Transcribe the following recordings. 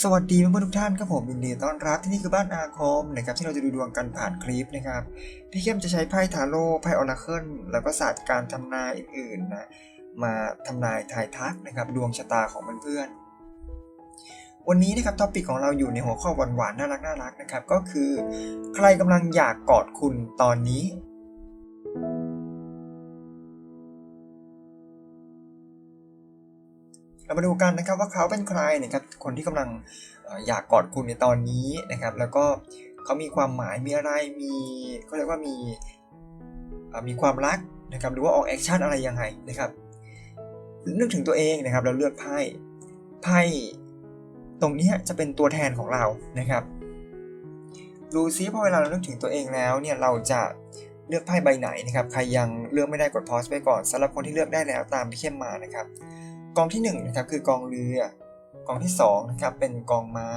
สวัสดีเพื่อนๆทุกท่านครับผมยินดีต้อนรับที่นี่คือบ้านอาคมนะครับที่เราจะดูดวงกันผ่านคลิปนะครับ พี่เข้มจะใช้ไพ่ทาโร่ไพ่ออราเคิลแล้วก็ศาสตร์การทำนายอื่นๆนะมาทำนายทายทักนะครับดวงชะตาของเพื่อนๆวันนี้นะครับท็อปิกของเราอยู่ในหัวข้อหวานๆน่ารักน่ารักนะครับก็คือ ใครกำลังอยากกอดคุณตอนนี้ เรามาดูกันนะครับว่าเขาเป็นใครนะครับคนที่กำลังอยากกอดคุณในตอนนี้นะครับ แล้วก็เขามีความหมายมีอะไรมีเขาเรียกว่ามีมีความรักนะครับหรือว่าออกแอคชั่นอะไรยังไงนะครับนึกถึงตัวเองนะครับแล้วเลือกไพ่ไพ่ตรงนี้จะเป็นตัวแทนของเรานะครับดูซิพอเวลาเรานึกถึงตัวเองแล้วเนี่ยเราจะเลือกไพ่ใบไหนนะครับ ใครยังเลือกไม่ได้กดพอสไปก่อนสำหรับคนที่เลือกได้แล้วตามพี่เข้มมานะครับ กองที่1นนะครับคือกองเรือ กองที่2นะครับเป็นกองม้า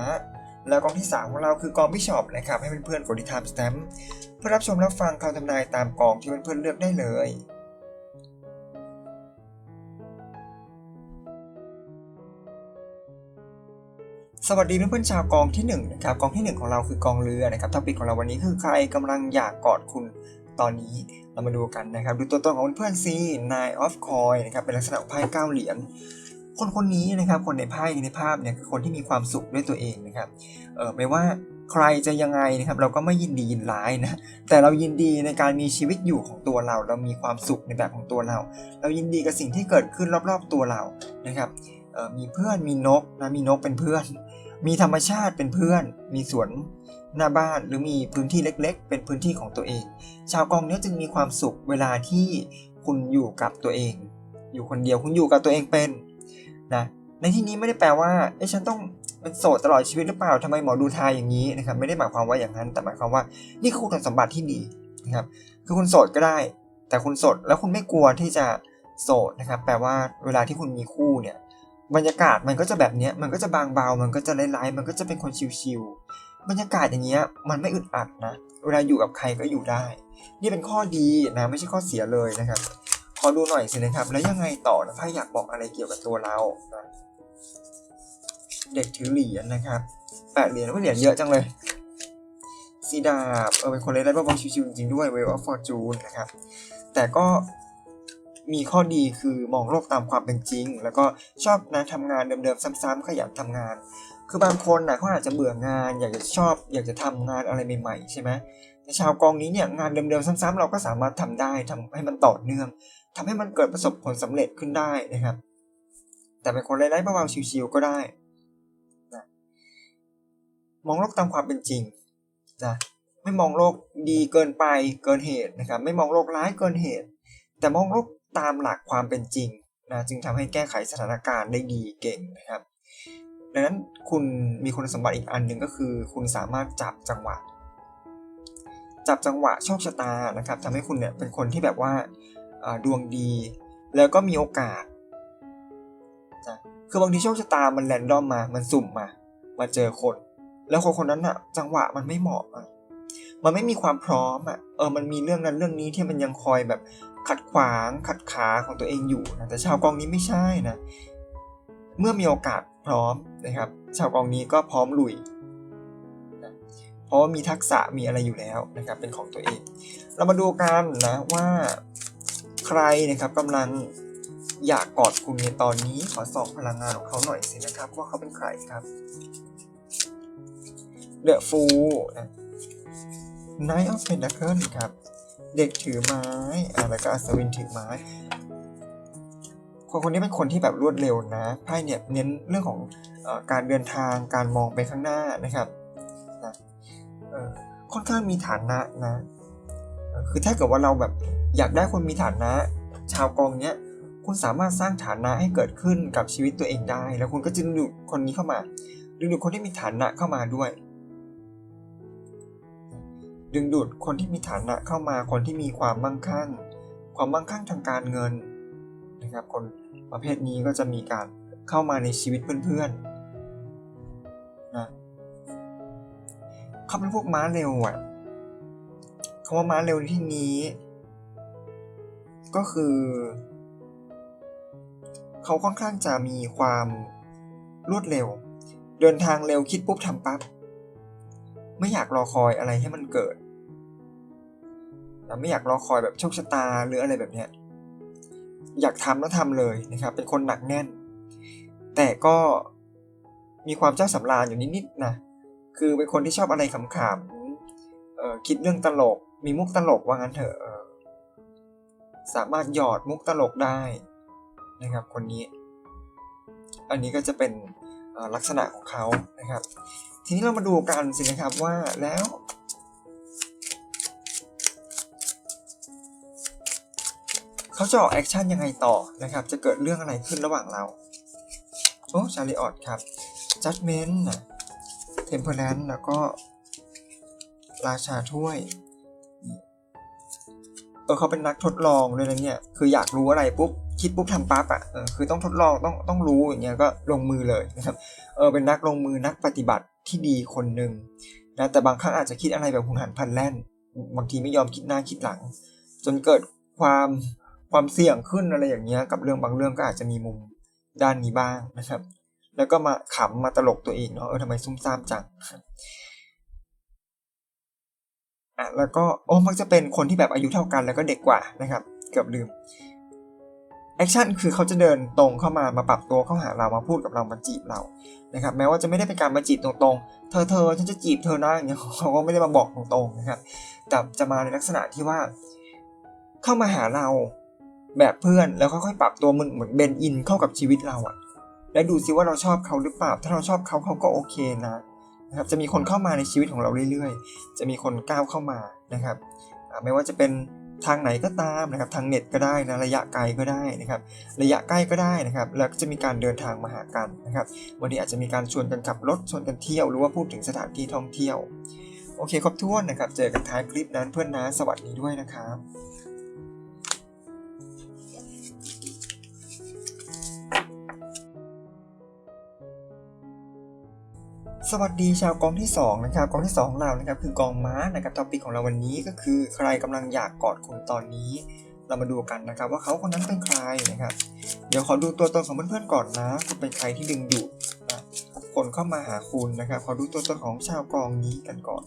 แล้วกองที่ 3 ของเราคือกองบิชอปนะครับให้เพื่อนๆกดที่ time stamp เพื่อรับชมรับฟังคำทำนายตามกองที่เพื่อนๆเลือกได้เลยสวัสดีเพื่อนๆชาวกองที่1นะครับกองที่ 1 ของเราคือกองเรือนะครับท็อปิกของเราวันนี้คือใครกำลังอยากกอดคุณตอนนี้ เรามาดูกันนะครับ ดูตัวตนของเพื่อนซี Nine of Coin นะครับ เป็นลักษณะไพ่เก้าเหรียญ คนคนนี้นะครับ คนในไพ่ในภาพเนี่ยคือคนที่มีความสุขด้วยตัวเองนะครับ เออไม่ว่าใครจะยังไงนะครับ เราก็ไม่ยินดียินร้ายนะ แต่เรายินดีในการมีชีวิตอยู่ของตัวเรา เรามีความสุขในแบบของตัวเรา เรายินดีกับสิ่งที่เกิดขึ้นรอบๆตัวเรานะครับมีเพื่อนมีนกนะมีนกเป็นเพื่อน มีธรรมชาติเป็นเพื่อน มีสวนหน้าบ้านหรือมีพื้นที่เล็กๆ เป็นพื้นที่ของตัวเอง ชาวกองเนี้ยจึงมีความสุขเวลาที่คุณอยู่กับตัวเอง อยู่คนเดียวคุณอยู่กับตัวเองเป็นนะในที่นี้ไม่ได้แปลว่าเอ้ฉันต้องเป็นโสดตลอดชีวิตหรือเปล่าทำไมหมอดูทายอย่างนี้นะครับไม่ได้หมายความว่าอย่างนั้น แต่หมายความว่านี่คือคุณสมบัติที่ดีนะครับคือคุณโสดก็ได้ แต่คุณโสดแล้วคุณไม่กลัวที่จะโสดนะครับแปลว่าเวลาที่คุณมีคู่เนี่ย บรรยากาศมันก็จะแบบเนี้ยมันก็จะบางเบา มันก็จะไร้ๆมันก็จะเป็นคนชิวๆบรรยากาศอย่างเงี้ยมันไม่อึดอัดนะ เวลาอยู่กับใครก็อยู่ได้ นี่เป็นข้อดีนะไม่ใช่ข้อเสียเลยนะครับ ขอดูหน่อยสินะครับ แล้วยังไงต่อนะไพ่อยากบอกอะไรเกี่ยวกับตัวเรานะเด็กถือเหรียญนะครับแปดเหรียญว่เหรียญเยอะจังเลยสีดาบเออเป็นคนเล่นได้บ้าๆชิวๆจริงๆด้วยเวลอฟฟอร์จูนนะครับแต่ก็ มีข้อดีคือมองโลกตามความเป็นจริง แล้วก็ชอบนะทำงานเดิมๆซ้ำๆขยันทำงาน คือบางคนนะเขาอาจจะเบื่องาน อยากจะชอบ อยากจะทำงานอะไรใหม่ๆใช่ไหมแต่ชาวกองนี้เนี่ยงานเดิมๆซ้ำๆเราก็สามารถทำได้ทำให้มันต่อเนื่องทำให้มันเกิดประสบผลสำเร็จขึ้นได้นะครับ แต่เป็นคนไร้ๆเบาๆชิวๆก็ได้นะมองโลกตามความเป็นจริงนะไม่มองโลกดีเกินไปเกินเหตุนะครับ ไม่มองโลกร้ายเกินเหตุ แต่มองโลก ตามหลักความเป็นจริงนะจึงทำให้แก้ไขสถานการณ์ได้ดีเก่งนะครับ ดังนั้นคุณมีคุณสมบัติอีกอันหนึ่งก็คือ คุณสามารถจับจังหวะ จับจังหวะโชคชะตานะครับทำให้คุณเนี่ยเป็นคนที่แบบว่าอ่าดวงดี แล้วก็มีโอกาสนะคือบางทีโชคชะตามันแรนดอมมา มันสุ่มมา มาเจอคน แล้วคนคนนั้นอะจังหวะมันไม่เหมาะอะมันไม่มีความพร้อมอะเออมันมีเรื่องนั้นเรื่องนี้ที่มันยังคอยแบบ ขัดขวางขัดขาของตัวเองอยู่นะแต่ชาวกองนี้ไม่ใช่นะเมื่อมีโอกาสพร้อมนะครับ ชาวกองนี้ก็พร้อมลุยนะเพราะว่ามีทักษะมีอะไรอยู่แล้วนะครับเป็นของตัวเอง เรามาดูกันนะว่าใครนะครับกำลังอยากกอดคุณในตอนนี้ขอส่องพลังงานของเขาหน่อยสินะครับ ว่าเขาเป็นใครครับเดอะฟูนะ Knight of Pentacles ครับ เด็กถือไม้ อ่าแล้วก็อัศวินถือไม้ คนคนนี้เป็นคนที่แบบรวดเร็วนะไพ่เนี่ยเน้นเรื่องของอการเดินทางการมองไปข้างหน้านะครับนะค่อนข้างมีฐานะนะ คือถ้าเกิดว่าเราแบบอยากได้คนมีฐานะ ชาวกองเนี้ยคุณสามารถสร้างฐานะให้เกิดขึ้นกับชีวิตตัวเองได้ แล้วคุณก็จะดึงดูดคนนี้เข้ามาดึงดูดคนที่มีฐานะเข้ามาด้วย ดึงดูดคนที่มีฐานะเข้ามาคนที่มีความมั่งคั่ง ความมั่งคั่งทางการเงินนะครับ คนประเภทนี้ก็จะมีการเข้ามาในชีวิตเพื่อนๆนะเขาเป็นพวกม้าเร็วอะคำว่าม้าเร็วนที่นี้ ก็คือ เขาค่อนข้างจะมีความรวดเร็ว เดินทางเร็วคิดปุ๊บทำปั๊บไม่อยากรอคอยอะไรให้มันเกิด นะไม่อยากรอคอยแบบโชคชะตาหรืออะไรแบบเนี้ยอยากทำแล้วทำเลยนะครับ เป็นคนหนักแน่น แต่ก็มีความเจ้าสำราญอยู่นิดๆนะคือเป็นคนที่ชอบอะไรขำๆเอ่อคิดเรื่องตลก มีมุกตลกว่างั้นเถอะสามารถหยอดมุกตลกได้นะครับ คนนี้ อันนี้ก็จะเป็นลักษณะของเขานะครับ ทีนี้เรามาดูกันสินะครับว่าแล้ว เขาจะออกแอคชั่นยังไงต่อนะครับ จะเกิดเรื่องอะไรขึ้นระหว่างเรา โอ้ชาลีออดครับ Judgment นะ Temperance แล้วก็ ราชาถ้วย เออเขาเป็นนักทดลองด้วยนะเนี่ย คืออยากรู้อะไรปุ๊บ คิดปุ๊บทำปั๊บอะเออคือต้องทดลองต้องต้องรู้อย่างเงี้ยก็ลงมือเลยนะครับ เออเป็นนักลงมือนักปฏิบัติที่ดีคนหนึ่งนะแต่บางครั้งอาจจะคิดอะไรแบบหุนหันพันแล่น บางทีไม่ยอมคิดหน้าคิดหลัง จนเกิดความ ความเสี่ยงขึ้นอะไรอย่างเงี้ยกับเรื่องบางเรื่องก็อาจจะมีมุมด้านนี้บ้างนะครับ แล้วก็มาขำมาตลกตัวเองเนาะเออทำไมซุ่มซ่ามจังอะแล้วก็โอ้มักจะเป็นคนที่แบบอายุเท่ากันแล้วก็เด็กกว่านะครับ เกือบลืมแอคชั่นคือเขาจะเดินตรงเข้ามามาปรับตัวเข้าหาเรามาพูดกับเรามาจีบเรานะครับ แม้ว่าจะไม่ได้เป็นการมาจีบตรงๆ เธอเธอฉันจะจีบเธอนะอย่างเงี้ยเขาก็ไม่ได้มาบอกตรงๆนะครับ แต่จะมาในลักษณะที่ว่า เข้ามาหาเรา แบบเพื่อนแล้วค่อยๆปรับตัวมันเหมือนเบนอินเข้ากับชีวิตเราอะแล้วดูซิว่าเราชอบเขาหรือเปล่า ถ้าเราชอบเขาเขาก็โอเคนะนะครับจะมีคนเข้ามาในชีวิตของเราเรื่อยๆ จะมีคนก้าวเข้ามานะครับไม่ว่าจะเป็นทางไหนก็ตามนะครับทางเน็ตก็ได้นะระยะไกลก็ได้นะครับ ระยะใกล้ก็ได้นะครับ แล้วก็จะมีการเดินทางมาหากันนะครับวันนี้อาจจะมีการชวนกันขับรถชวนกันเที่ยวหรือว่าพูดถึงสถานที่ท่องเที่ยว โอเคครบถ้วนนะครับ เจอกันท้ายคลิปนั้นเพื่อนนะสวัสดีด้วยนะครับ สวัสดีชาวกองที่2นะครับกองที่2ของเรานะครับคือกองม้านะครับท็อปิกของเราวันนี้ก็คือใครกำลังอยากกอดคุณตอนนี้ เรามาดูกันนะครับ ว่าเขาคนนั้นเป็นใครนะครับ เดี๋ยวขอดูตัวตนของเพื่อนๆก่อนนะคุณเป็นใครที่ดึงดูดนะคนเข้ามาหาคุณนะครับ ขอดูตัวตนของชาวกองนี้กันก่อน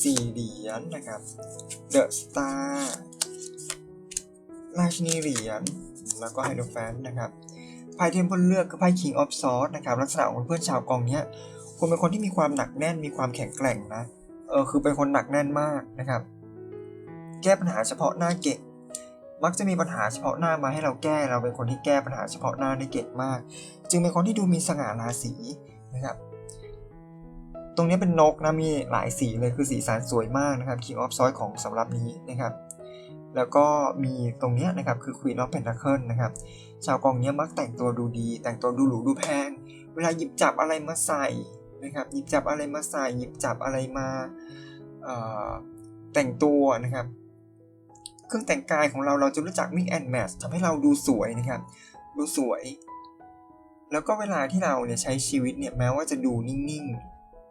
สี่เหรียญนะครับเดอะสตาร์ราชินีเหรียญแล้วก็ไฮโดรแฟนนะครับไพ่เที่เพื่อนเลือกคือไพ่ King of Swords นะครับลักษณะของเพื่อนชาวกองเนี้ย คุณเป็นคนที่มีความหนักแน่นมีความแข็งแกร่งนะเออคือเป็นคนหนักแน่นมากนะครับ แก้ปัญหาเฉพาะหน้าเก่ง มักจะมีปัญหาเฉพาะหน้ามาให้เราแก้ เราเป็นคนที่แก้ปัญหาเฉพาะหน้าได้เก่งมาก จึงเป็นคนที่ดูมีสง่าราศีนะครับ ตรงนี้เป็นนกนะมีหลายสีเลยคือสีสันสวยมากนะครับ King of Swords ของสำหรับนี้นะครับ แล้วก็มีตรงนี้นะครับคือ Queen of Pentacles นะครับ ชาวกองเนี้ยมักแต่งตัวดูดี แต่งตัวดูหรูดูแพง เวลาหยิบจับอะไรมาใส่ นะครับหยิบจับอะไรมาใส่หยิบจับอะไรมาแต่งตัวนะครับ เครื่องแต่งกายของเราเราจะรู้จัก mix and match ทำให้เราดูสวยนะครับ ดูสวย แล้วก็เวลาที่เราเนี่ยใช้ชีวิตเนี่ยแม้ว่าจะดูนิ่ง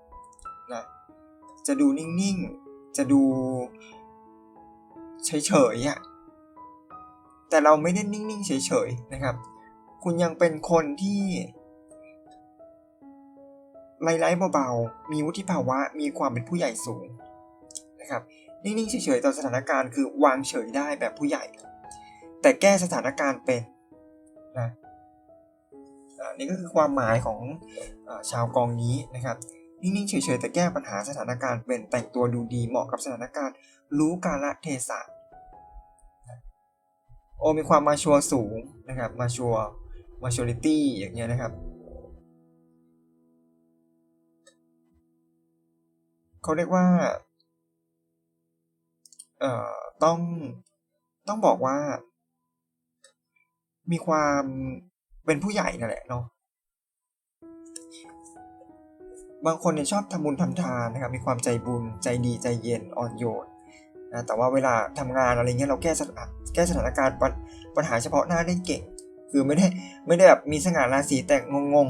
ๆนะจะดูนิ่งๆ จะดูเฉยๆอะแต่เราไม่ได้นิ่งๆเฉยๆนะครับ คุณยังเป็นคนที่ ไร้ๆเบาๆ มีวุฒิภาวะ มีความเป็นผู้ใหญ่สูงนะครับ นิ่งๆเฉยๆต่อสถานการณ์คือวางเฉยได้แบบผู้ใหญ่ แต่แก้สถานการณ์เป็นนะนี่ก็คือความหมายของอชาวกองนี้นะครับนิ่งๆเฉยๆแต่แก้ปัญหาสถานการณ์เป็นแต่งตัวดูดีเหมาะกับสถานการณ์ รู้กาลเทศะโอมีความมาชัวสูงนะครับมาชัวมาชัวริตี้อย่างเงี้ยนะครับ เขาเรียกว่า เอ่อ ต้อง ต้องบอกว่า มีความเป็นผู้ใหญ่นั่นแหละเนาะ บางคนเนี่ยชอบทำบุญทำทานนะครับ มีความใจบุญ ใจดี ใจเย็น อ่อนโยนนะแต่ว่าเวลาทำงานอะไรเงี้ยเราแก้สถานแก้สถานการณ์ปัญปัญหาเฉพาะหน้าได้เก่ง คือไม่ได้ไม่ได้แบบมีสง่าราศีแต่งงง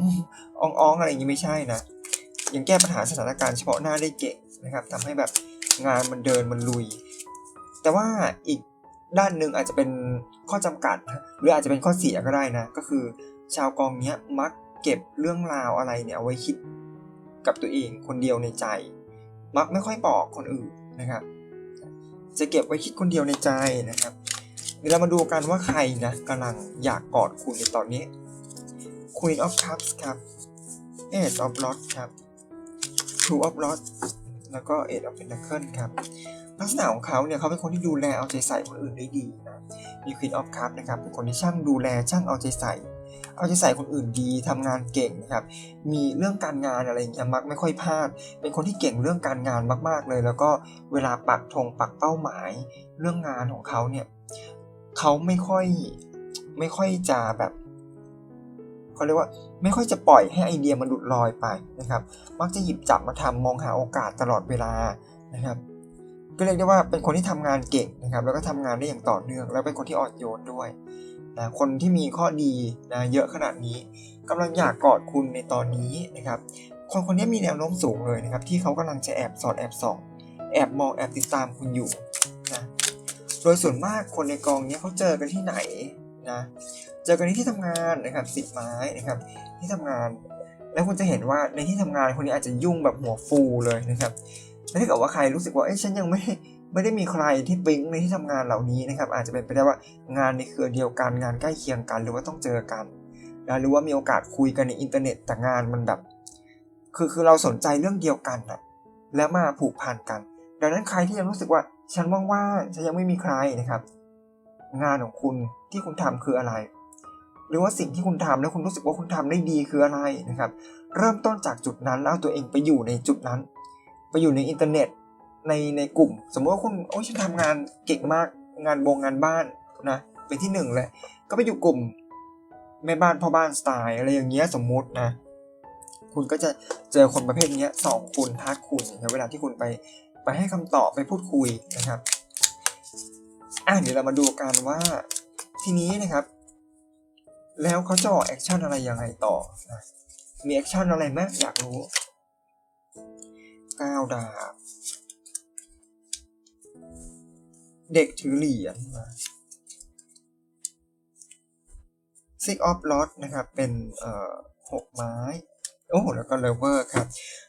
อ่องๆอะไรอย่างงี้ไม่ใช่นะยังแก้ปัญหาสถานการณ์เฉพาะหน้าได้เก่ง นะครับทำให้แบบงานมันเดินมันลุย แต่ว่าอีกด้านหนึ่งอาจจะเป็นข้อจำกัด หรืออาจจะเป็นข้อเสียก็ได้นะ ก็คือ ชาวกองเนี้ยมักเก็บเรื่องราวอะไรเนี่ยเอาไว้คิดกับตัวเองคนเดียวในใจ มักไม่ค่อยบอกคนอื่นนะครับ จะเก็บไว้คิดคนเดียวในใจนะครับเดี๋ยวเรามาดูกันว่าใครนะกำลังอยากกอดคุณในตอนนี้ Queen of Cups ครับ Ace of Rods ครับ Two of Rods แล้วก็ Eight of Pentacles ครับลักษณะของเขาเนี่ยเขาเป็นคนที่ดูแลเอาใจใส่คนอื่นได้ดีนะมี Queen of Cups นะครับเป็นคนที่ช่างดูแลช่างเอาใจใส่ เอาใจใส่คนอื่นดีทำงานเก่งนะครับมีเรื่องการงานอะไรอย่างเงี้ยมักไม่ค่อยพลาด เป็นคนที่เก่งเรื่องการงานมาก ๆเลย แล้วก็เวลาปักธงปักเป้าหมาย เรื่องงานของเขาเนี่ยเขาไม่ค่อยไม่ค่อยจะแบบ เขาเรียกว่าไม่ค่อยจะปล่อยให้ไอเดียมันหลุดลอยไปนะครับ มักจะหยิบจับมาทำมองหาโอกาสตลอดเวลานะครับ ก็เรียกได้ว่าเป็นคนที่ทำงานเก่งนะครับ แล้วก็ทำงานได้อย่างต่อเนื่อง แล้วเป็นคนที่อ่อนโยนด้วยนะคนที่มีข้อดีนะเยอะขนาดนี้กำลังอยากกอดคุณในตอนนี้นะครับ คนคนนี้มีแนวโน้มสูงเลยนะครับ ที่เขากำลังจะแอบสอดแอบส่อง แอบมองแอบติดตามคุณอยู่นะโดยส่วนมากคนในกองนี้เขาเจอกันที่ไหน นะเจอกันที่ที่ทำงานนะครับสิบไม้นะครับที่ทำงาน แล้วคุณจะเห็นว่าในที่ทำงานคนนี้อาจจะยุ่งแบบหัวฟูเลยนะครับแล้วถ้าเกิดว่าใครรู้สึกว่าเอ้ยฉันยังไม่ไม่ได้มีใครที่ปิ๊งในที่ทำงานเหล่านี้นะครับ อาจจะเป็นไปได้ว่างานในเครือเดียวกันงานใกล้เคียงกัน หรือว่าต้องเจอกันนะหรือว่ามีโอกาสคุยกันในอินเทอร์เน็ตแต่งานมันแบบ คือคือเราสนใจเรื่องเดียวกันอะแล้วมาผูกพันกัน ดังนั้นใครที่ยังรู้สึกว่าฉันว่างๆฉันยังไม่มีใครนะครับ งานของคุณที่คุณทำคืออะไร หรือว่าสิ่งที่คุณทำแล้วคุณรู้สึกว่าคุณทำได้ดีคืออะไรนะครับ เริ่มต้นจากจุดนั้นแล้วเอาตัวเองไปอยู่ในจุดนั้น ไปอยู่ในอินเทอร์เน็ตในในกลุ่ม สมมติว่าคุณโอ้ยฉันทำงานเก่งมากงานบงงานบ้านนะเป็นที่หนึ่งเลยก็ไปอยู่กลุ่มแม่บ้านพ่อบ้านสไตล์อะไรอย่างเงี้ยสมมุตินะคุณก็จะเจอคนประเภทนี้สองคุณทักคุณนเวลาที่คุณไปไปให้คำตอบไปพูดคุยนะครับ อะเดี๋ยวเรามาดูกันว่าทีนี้นะครับ แล้วเขาจะออกแอคชั่นอะไรยังไงต่อนะมีแอคชั่นอะไรไหมอยากรู้ก้าวดาบ เด็กถือเหรียญมา Six of Rod นะครับ เป็นเอ่อหกไม้ โอ้แล้วก็เลเวอร์ครับ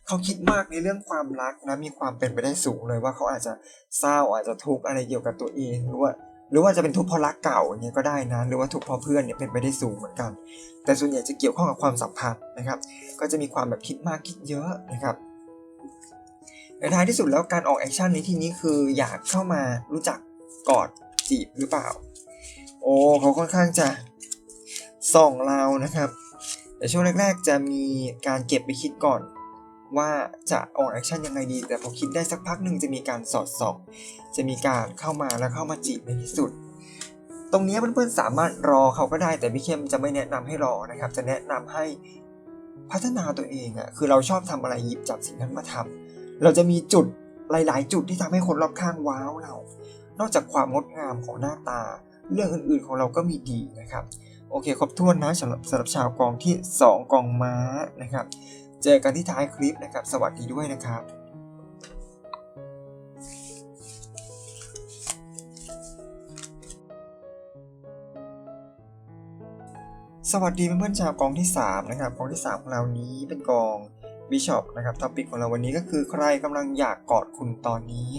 เขาคิดมากในเรื่องความรักนะมีความเป็นไปได้สูงเลยว่าเขาอาจจะเศร้าอาจจะทุกข์อะไรเกี่ยวกับตัวเองหรือว่าหรือว่าจะเป็นทุกข์เพราะรักเก่าอย่างเงี้ยก็ได้นะหรือว่าทุกข์เพราะเพื่อนเนี่ยเป็นไปได้สูงเหมือนกัน แต่ส่วนใหญ่จะเกี่ยวข้องกับความสัมพันธ์นะครับ ก็จะมีความแบบคิดมากคิดเยอะนะครับในท้ายที่สุดแล้วการออกแอคชั่นในที่นี้คืออยากเข้ามารู้จักกอดจีบหรือเปล่า โอ้เขาค่อนข้างจะส่องเรานะครับ แต่ช่วงแรก ๆ จะมีการเก็บไปคิดก่อน ว่าจะออกแอคชั่นยังไงดี แต่พอคิดได้สักพักหนึ่งจะมีการสอดส่อง จะมีการเข้ามาแล้วเข้ามาจีบในที่สุด ตรงนี้เพื่อนๆสามารถรอเขาก็ได้ แต่พี่เข้มจะไม่แนะนำให้รอนะครับ จะแนะนำให้พัฒนาตัวเองอะ่ะ คือเราชอบทำอะไรหยิบจับสิ่งนั้นมาทำเราจะมีจุดหลาย ๆ จุดที่ทำให้คนรอบข้างว้าวเรา นอกจากความงดงามของหน้าตา เรื่องอื่นๆของเราก็มีดีนะครับ โอเคครบถ้วนนะสำหรับสำหรับชาวกองที่ 2 กองม้านะครับ เจอกันที่ท้ายคลิปนะครับ สวัสดีด้วยนะครับสวัสดีเพื่อนๆชาวกองที่ 3 นะครับกองที่ 3 ของเรานี้เป็นกองบิชอปนะครับท็อปิกของเราวันนี้ก็คือใครกำลังอยากกอดคุณตอนนี้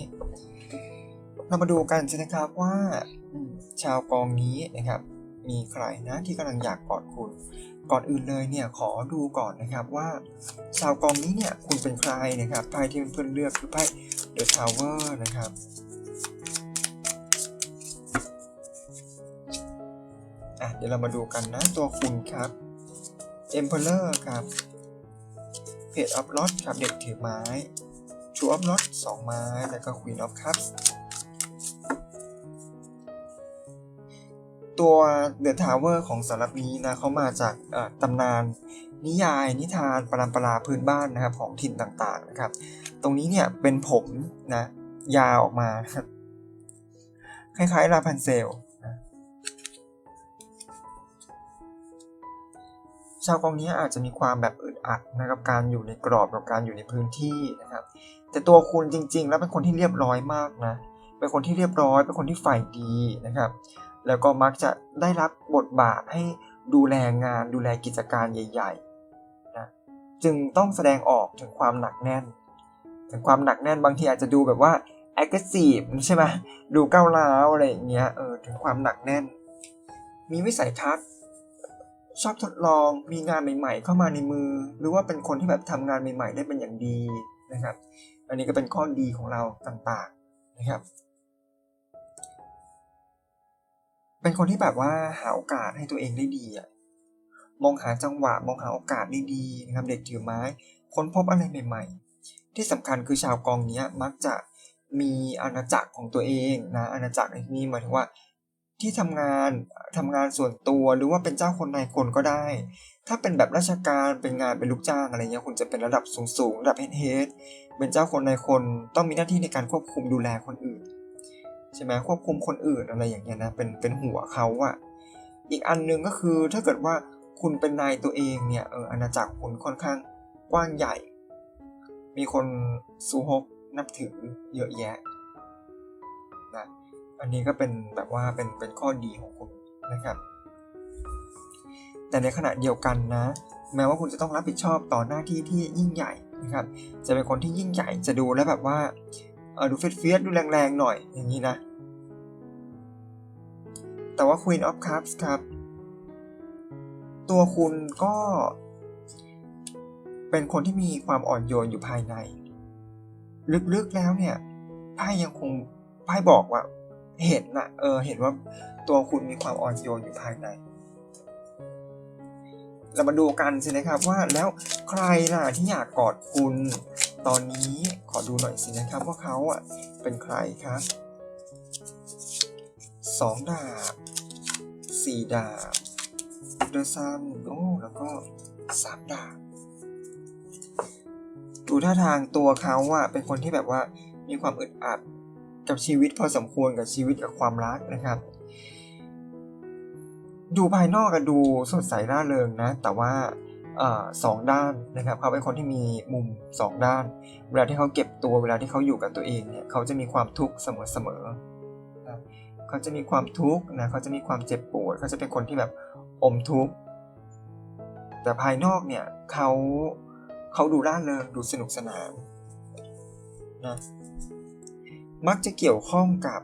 เรามาดูกันนะครับว่าชาวกองนี้นะครับ มีใครนะที่กำลังอยากกอดคุณ ก่อนอื่นเลยเนี่ยขอดูก่อนนะครับว่าชาวกองนี้เนี่ยคุณเป็นใครนะครับไพ่ที่เพื่อนเลือกคือไพ่ The Tower นะครับอะเดี๋ยวเรามาดูกันนะตัวคุณครับ Emperor ครับ Page of Rod ครับเด็กถือไม้ Two of Rod สองไม้ แล้วก็ Queen of Cups ตัว The Tower ของสำรับนี้นะเขามาจากตำนานนิยายนิทานปรำปราพื้นบ้านนะครับของถิ่นต่างๆนะครับ ตรงนี้เนี่ยเป็นผมนะยาวออกมา คล้ายๆลาพันเซลนะชาวกองนี้อาจจะมีความแบบอึดอัดนะครับการอยู่ในกรอบกับการอยู่ในพื้นที่นะครับ แต่ตัวคุณจริง ๆ แล้วเป็นคนที่เรียบร้อยมากนะเป็นคนที่เรียบร้อยเป็นคนที่ใฝ่ดีนะครับ แล้วก็มักจะได้รับบทบาทให้ดูแลงานดูแลกิจการใหญ่ๆนะจึงต้องแสดงออกถึงความหนักแน่น ถึงความหนักแน่นบางทีอาจจะดูแบบว่า aggressive ใช่ไหมดูก้าวร้าวอะไรอย่างเงี้ยเออถึงความหนักแน่น มีวิสัยทัศน์ ชอบทดลองมีงานใหม่ ๆ เข้ามาในมือ หรือว่าเป็นคนที่แบบทำงานใหม่ ๆ ได้เป็นอย่างดีนะครับ อันนี้ก็เป็นข้อดีของเราต่างๆนะครับ เป็นคนที่แบบว่าหาโอกาสให้ตัวเองได้ดีอะมองหาจังหวะมองหาโอกาสได้ดีนะครับเด็กถือไม้ ค้นพบอะไรใหม่ ๆ ที่สำคัญคือชาวกองนี้มักจะมีอาณาจักรของตัวเองนะอาณาจักรในที่นี้หมายถึงว่า ที่ทำงานทำงานส่วนตัวหรือว่าเป็นเจ้าคนนายคนก็ได้ ถ้าเป็นแบบราชการเป็นงานเป็นลูกจ้างอะไรเงี้ยคุณจะเป็นระดับสูงๆระดับเฮดเฮดเป็นเจ้าคนนายคนต้องมีหน้าที่ในการควบคุมดูแลคนอื่น ใช่ไหมควบคุมคนอื่นอะไรอย่างเงี้ยนะเป็นเป็นหัวเขาอะอีกอันหนึงก็คือถ้าเกิดว่าคุณเป็นนายตัวเองเนี่ยเอออาณาจักรคุณค่อนข้างกว้างใหญ่ มีคนซูฮกนับถือเยอะแยะนะอันนี้ก็เป็นแบบว่าเป็นเป็นข้อดีของคุณนะครับ แต่ในขณะเดียวกันนะแม้ว่าคุณจะต้องรับผิดชอบต่อหน้าที่ที่ยิ่งใหญ่นะครับ จะเป็นคนที่ยิ่งใหญ่จะดูแล้วแบบว่า ดูเฟียสๆดูแรงๆหน่อยอย่างนี้นะ แต่ว่า Queen of Cups ครับ ตัวคุณก็ เป็นคนที่มีความอ่อนโยนอยู่ภายใน ลึกๆแล้วเนี่ยไพ่ยังคงไพ่บอกว่า เห็นนะเออเห็นว่าตัวคุณมีความอ่อนโยนอยู่ภายในเรามาดูกันสินะครับว่าแล้วใครล่ะที่อยากกอดคุณ ตอนนี้ขอดูหน่อยสินะครับว่าเขาอะเป็นใครครับสองดาบสี่ดาบเดอะซันโอ้แล้วก็สามดาบดูท่าทางตัวเขาอะเป็นคนที่แบบว่ามีความอึดอัดกับชีวิตพอสมควรกับชีวิตกับความรักนะครับ ดูภายนอกก็ดูสดใสร่าเริงนะ แต่ว่า สองด้านนะครับเขาเป็นคนที่มีมุมสองด้าน เวลาที่เขาเก็บตัวเวลาที่เขาอยู่กับตัวเองเนี่ยเขาจะมีความทุกข์เสมอๆนะเขาจะมีความทุกข์นะเขาจะมีความเจ็บปวดเขาจะเป็นคนที่แบบอมทุกข์แต่ภายนอกเนี่ยเขาเขาดูร่าเริงดูสนุกสนานนะมักจะเกี่ยวข้องกับ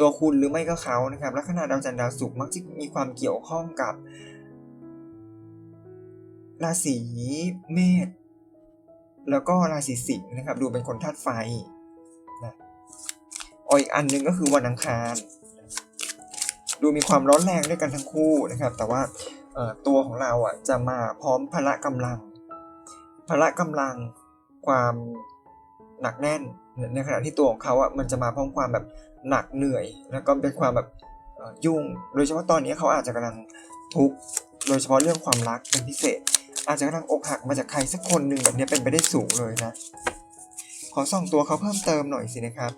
ตัวคุณหรือไม่ก็เขานะครับลัคนาดาวจันทร์ดาวศุกร์มักจะมีความเกี่ยวข้องกับ ราศีเมษแล้วก็ราศีสิงห์นะครับ ดูเป็นคนธาตุไฟนะออีกอันหนึงก็คือวันอังคาร ดูมีความร้อนแรงด้วยกันทั้งคู่นะครับ แต่ว่าตัวของเราอะจะมาพร้อมพละกำลัง พละกำลังความหนักแน่นในขณะที่ตัวของเขาอะมันจะมาพร้อมความแบบหนักเหนื่อย แล้วก็เป็นความแบบยุ่ง โดยเฉพาะตอนนี้เขาอาจจะกำลังทุกข์โดยเฉพาะเรื่องความรักเป็นพิเศษ อาจจะกำลังอกหักมาจากใครสักคนหนึ่งแบบนี้เป็นไปได้สูงเลยนะ ขอส่องตัวเขาเพิ่มเติมหน่อยสินะครับ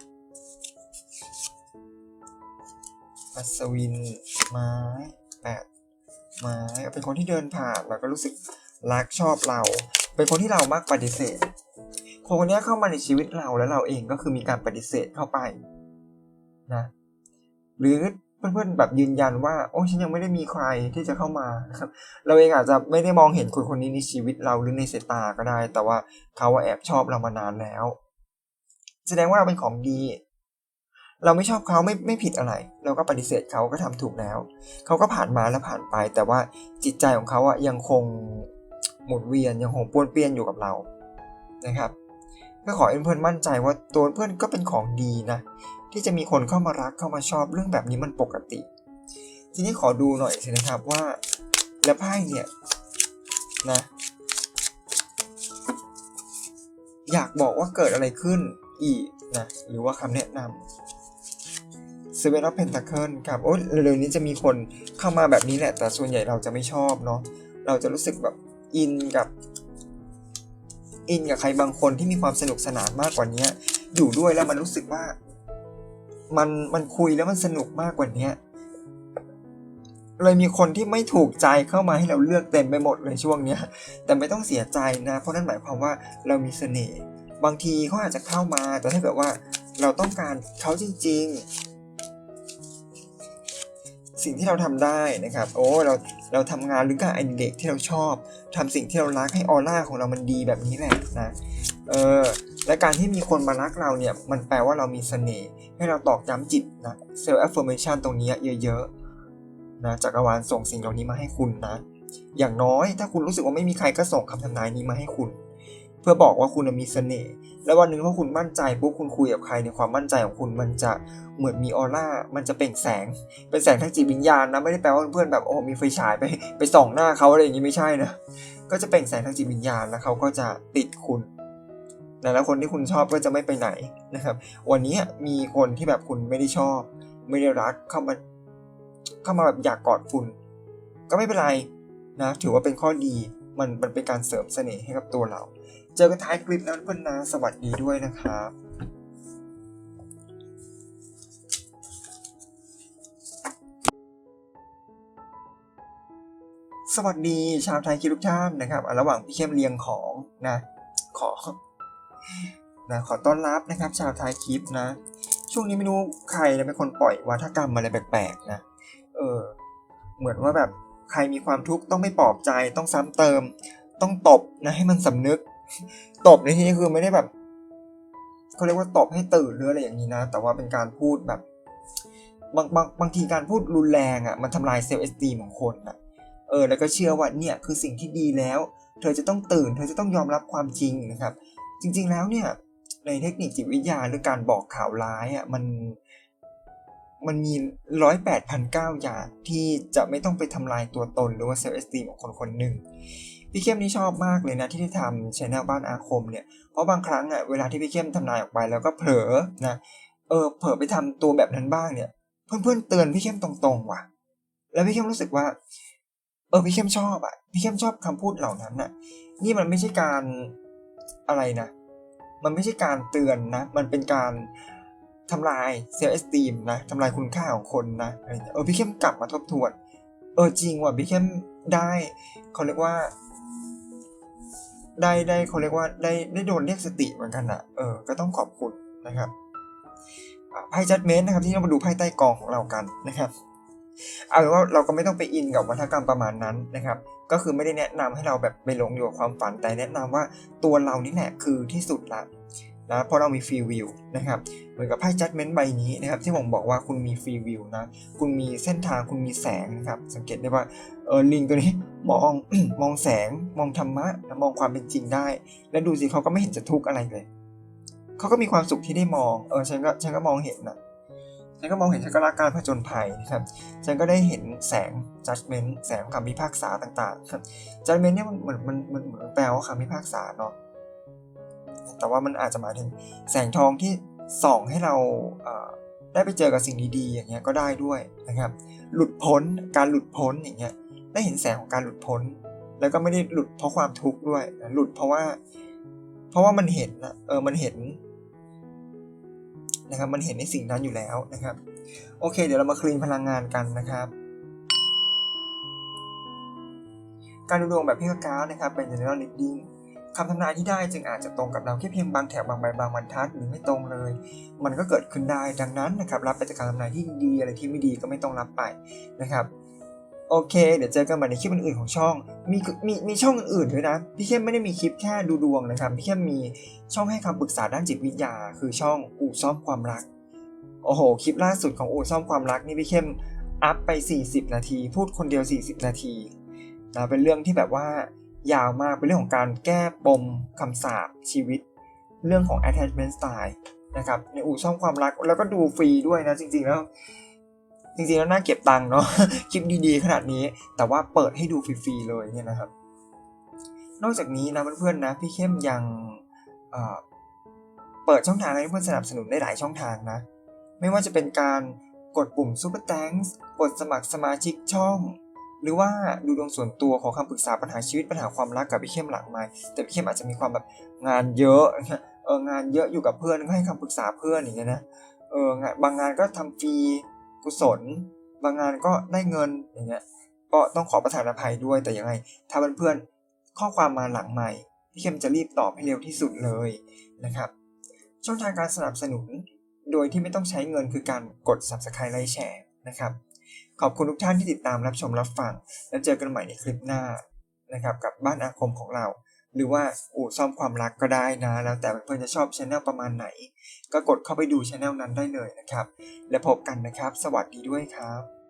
อัศวินไม้แปดไม้เป็นคนที่เดินผ่านแล้วก็รู้สึกรักชอบเรา เป็นคนที่เรามักปฏิเสธคนคนนี้เข้ามาในชีวิตเราแล้วเราเองก็คือมีการปฏิเสธเข้าไปนะหรือ เพื่อนๆแบบยืนยันว่า โอ้ฉันยังไม่ได้มีใครที่จะเข้ามาครับ เราเองอาจจะไม่ได้มองเห็นคนคนนี้ในชีวิตเราหรือในสายตาก็ได้ แต่ว่าเขาแอบชอบเรามานานแล้ว แสดงว่าเราเป็นของดี เราไม่ชอบเขาไม่ไม่ผิดอะไร เราก็ปฏิเสธเขาก็ทำถูกแล้ว เขาก็ผ่านมาแล้วผ่านไป แต่ว่าจิตใจของเขาอะยังคงหมุนเวียนยังคงป้วนเปี้ยนอยู่กับเรานะครับก็ขอให้เพื่อนมั่นใจว่าตัวเพื่อนก็เป็นของดีนะ ที่จะมีคนเข้ามารักเข้ามาชอบเรื่องแบบนี้มันปกติ ทีนี้ขอดูหน่อยสินะครับว่า แล้วไพ่เนี่ยนะอยากบอกว่าเกิดอะไรขึ้นอีกนะหรือว่าคำแนะนำ Seven of Pentacle ครับโอ้เร็วๆนี้จะมีคนเข้ามาแบบนี้แหละ แต่ส่วนใหญ่เราจะไม่ชอบเนาะเราจะรู้สึกแบบอินกับอินกับใครบางคนที่มีความสนุกสนานมากกว่านี้อยู่ด้วยแล้วมันรู้สึกว่า มันมันคุยแล้วมันสนุกมากกว่านี้เลยมีคนที่ไม่ถูกใจเข้ามาให้เราเลือกเต็มไปหมดเลยช่วงเนี้ย แต่ไม่ต้องเสียใจนะ เพราะนั่นหมายความว่าเรามีเสน่ห์บางทีเขาอาจจะเข้ามา แต่ถ้าเกิดว่าเราต้องการเขาจริงสิ่งที่เราทำได้นะครับ โอ้เราเราทำงานหรืองานอดิเรกที่เราชอบทำสิ่งที่เรารักให้ออร่าของเรามันดีแบบนี้แหละนะเออ และการที่มีคนมารักเราเนี่ย มันแปลว่าเรามีเสน่ห์ให้เราตอกย้ำจิตนะเซลล์แอฟเฟอร์เมชันตรงนี้เยอะๆนะจักรวาลส่งสิ่งเหล่านี้มาให้คุณนะ อย่างน้อยถ้าคุณรู้สึกว่าไม่มีใครก็ส่งคำทำนายนี้มาให้คุณ เพื่อบอกว่าคุณมีเสน่ห์แล้ววันหนึ่งถ้าคุณมั่นใจปุ๊บคุณคุยกับใครในความมั่นใจของคุณมันจะเหมือนมีออร่ามันจะเปล่งแสง เป็นแสงทางจิตวิญญาณนะไม่ได้แปลว่าเพื่อนแบบโอ้มีไฟฉายไปไปส่องหน้าเขาอะไรอย่างนี้ไม่ใช่นะก็จะเปล่งแสงทางจิตวิญญาณแล้วเขาก็จะติดคุณ นะแล้วคนที่คุณชอบก็จะไม่ไปไหนนะครับ วันนี้มีคนที่แบบคุณไม่ได้ชอบ ไม่ได้รักเข้ามาเข้ามาแบบอยากกอดคุณ ก็ไม่เป็นไรนะถือว่าเป็นข้อดีมันมันเป็นการเสริมเสน่ห์ให้กับตัวเรา เจอกันท้ายคลิปนะเพื่อนนะสวัสดีด้วยนะครับสวัสดีชาวไทยคิดทุกท่านนะครับ ระหว่างพี่เข้มเรียงของนะ ขอ นะขอต้อนรับนะครับ ชาวไทยคลิปนะ ช่วงนี้ไม่รู้ใครนะเป็นคนปล่อยวัฒกรรมอะไรแปลกๆนะเออเหมือนว่าแบบใครมีความทุกข์ต้องไม่ปลอบใจต้องซ้ำเติม ต้องตบนะให้มันสำนึก ตบในที่นี้คือไม่ได้แบบเขาเรียกว่าตบให้ตื่นหรืออะไรอย่างนี้นะ แต่ว่าเป็นการพูดแบบบางบางบางทีการพูดรุนแรงอะ่ะมันทำลายเซลล์เอสตีของคนอะเออแล้วก็เชื่อว่าเนี่ยคือสิ่งที่ดีแล้ว เธอจะต้องตื่น เธอจะต้องยอมรับความจริงนะครับ จริง ๆ แล้วเนี่ย ในเทคนิคจิตวิทยาหรือการบอกข่าวร้ายอะมันมันมีร้อยแปดพันเก้าอย่างที่จะไม่ต้องไปทำลายตัวตนหรือว่าเซลล์เอสตีของคนคนหนึ่งพี่เข้มนี่ชอบมากเลยนะที่ได้ทำชแนลบ้านอาคมเนี่ย เพราะบางครั้งอะเวลาที่พี่เข้มทำนายออกไปแล้วก็เผลอนะเออเผลอไปทำตัวแบบนั้นบ้างเนี่ย เพื่อนๆเตือนพี่เข้มตรงๆว่ะ แล้วพี่เข้มรู้สึกว่า เออพี่เข้มชอบอะพี่เข้มชอบคำพูดเหล่านั้นน่ะ นี่มันไม่ใช่การ อะไรนะ มันไม่ใช่การเตือนนะ มันเป็นการทำลายเซลล์เอสตีมนะทำลายคุณค่าของคนนะอะไรเงี้ยเออพี่เข้มกลับมาทบทวน เออจริงว่ะพี่เข้มได้เขาเรียกว่า ได้ได้เขาเรียกว่าได้ได้โดนเรียกสติเหมือนกันอะเออก็ต้องขอบคุณนะครับอะไพ่จัดเมนต์นะครับ ที่เรามาดูไพ่ใต้กองของเรากันนะครับ เอาเป็นว่าเราก็ไม่ต้องไปอินกับวัฒกรรมประมาณนั้นนะครับ ก็คือไม่ได้แนะนำให้เราแบบไปหลงอยู่กับความฝันแต่แนะนำว่าตัวเรานี่แหละคือที่สุดละนะเพราะเรามีฟรีวิวนะครับเหมือนกับไพ่จัดเมนต์ใบนี้นะครับที่ผมบอกว่าคุณมีฟรีวิวนะคุณมีเส้นทางคุณมีแสงนะครับสังเกตได้ว่าเออลิงตัวนี้มองมองแสง มองธรรมะมองความเป็นจริงได้ แล้วดูสิเขาก็ไม่เห็นจะทุกข์อะไรเลยเขาก็มีความสุขที่ได้มองเออฉันก็ฉันก็มองเห็นนะ ฉันก็มองเห็นฉันก็รักการผจญภัยนะครับ ฉันก็ได้เห็นแสง judgment แสงคำพิพากษาต่างๆครับ judgment เนี่ยมันเหมือนมันมันเหมือนแปลว่าคำพิพากษาเนาะ แต่ว่ามันอาจจะหมายถึงแสงทองที่ส่องให้เราได้ไปเจอกับสิ่งดีๆ อย่างเงี้ยก็ได้ด้วยนะครับ หลุดพ้นการหลุดพ้นอย่างเงี้ย ได้เห็นแสงของการหลุดพ้น แล้วก็ไม่ได้หลุดเพราะความทุกข์ด้วย หลุดเพราะว่า เพราะว่ามันเห็นนะเออ มันเห็น นะครับ มันเห็นในสิ่งนั้นอยู่แล้วนะครับ โอเค เดี๋ยวเรามาคลีนพลังงานกันนะครับการดูดวงแบบพิฆการดนะครับเป็น general reading คำทำนายที่ได้จึงอาจจะตรงกับเราแค่เพียงบางแถบบางใบบางบรรทัดหรือไม่ตรงเลย มันก็เกิดขึ้นได้ดังนั้นนะครับรับไปจากการทำนายที่ดีอะไรที่ไม่ดีก็ไม่ต้องรับไปนะครับ โอเค เดี๋ยวเจอกันใหม่ในคลิปอื่นๆของช่อง มีมีมีช่องอื่นๆด้วยนะ พี่เข้มไม่ได้มีคลิปแค่ดูดวงนะครับ พี่เข้มมีช่องให้คำปรึกษาด้านจิตวิทยา คือช่องอู่ซ่อมความรัก โอ้โห คลิปล่าสุดของอู่ซ่อมความรักนี่พี่เข้มอัพไป 40 นาที พูดคนเดียว 40 นาทีนะเป็นเรื่องที่แบบว่ายาวมาก เป็นเรื่องของการแก้ปมคำสาปชีวิต เรื่องของ attachment style นะครับ ในอู่ซ่อมความรัก แล้วก็ดูฟรีด้วยนะจริงๆแล้ว จริงๆแล้วน่าเก็บตังค์เนาะคลิปดีๆ ขนาดนี้ แต่ว่าเปิดให้ดูฟรีๆเลยเนี่ยนะครับ นอกจากนี้นะเพื่อนๆนะพี่เข้มยังเปิดช่องทางให้เพื่อนสนับสนุนได้หลายช่องทางนะ ไม่ว่าจะเป็นการกดปุ่ม Super Thanks กดสมัครสมาชิกช่อง หรือว่าดูดวงส่วนตัวขอคำปรึกษาปัญหาชีวิตปัญหาความรักกับพี่เข้มหลังไม้แต่พี่เข้มอาจจะมีความแบบงานเยอะเอองานเยอะอยู่กับเพื่อนก็ให้คำปรึกษาเพื่อนอย่างเงี้ยนะเอองานบางงานก็ทำฟรี กุศล บางงานก็ได้เงินอย่างเงี้ยก็ต้องขอประทานอภัยด้วยแต่ยังไง ถ้าเพื่อนๆข้อความมาหลังใหม่พี่เข้มจะรีบตอบให้เร็วที่สุดเลยนะครับ ช่องทางการสนับสนุน โดยที่ไม่ต้องใช้เงินคือการกด subscribe ไลค์แชร์นะครับ ขอบคุณทุกท่านที่ติดตามรับชมรับฟัง แล้วเจอกันใหม่ในคลิปหน้านะครับ กับบ้านอาคมของเรา หรือว่าอู่ซ่อมความรักก็ได้นะ แล้วแต่เพื่อนจะชอบช anel ประมาณไหน ก็กดเข้าไปดูช anel นั้นได้เลยนะครับ และพบกันนะครับ สวัสดีด้วยครับ